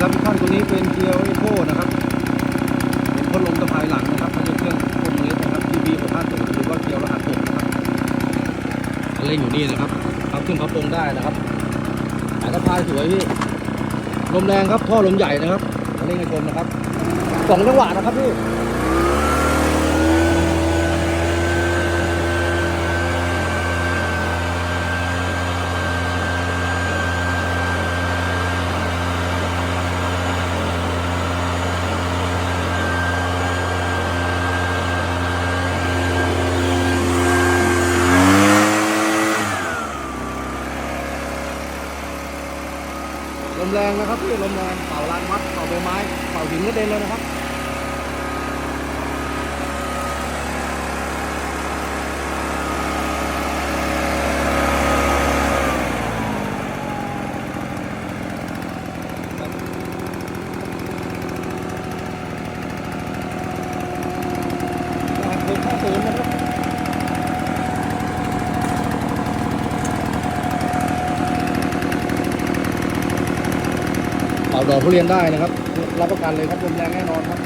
ครับท่านตัวนี้เป็นเกียร์เอโคนะครับเป็นพดลมตะไคร่หลังนะครับมันเป็เครื่องพวงเล็กนะครับ GB 6 5 0หรือว่าเกียร์รหัสตกนะครับเล่นอยู่นี่นะครับพับขึ้นพับลงได้นะครับสายตะไายสวยพี่ลมแรงครับท่อลมใหญ่นะครับเล่นให้ชมนะครับสองจังหวะนะครับพี่ ลมแรงนะครับพี่ลมแรงเป่าลานวัดเป่าใบไม้เป่าหินกระเด็นเลยนะครับโดนข้าศูนย์นะครับ เป่าดอกทุเรียนได้นะครับ รับประกันเลยครับลมแรงแน่นอนครับ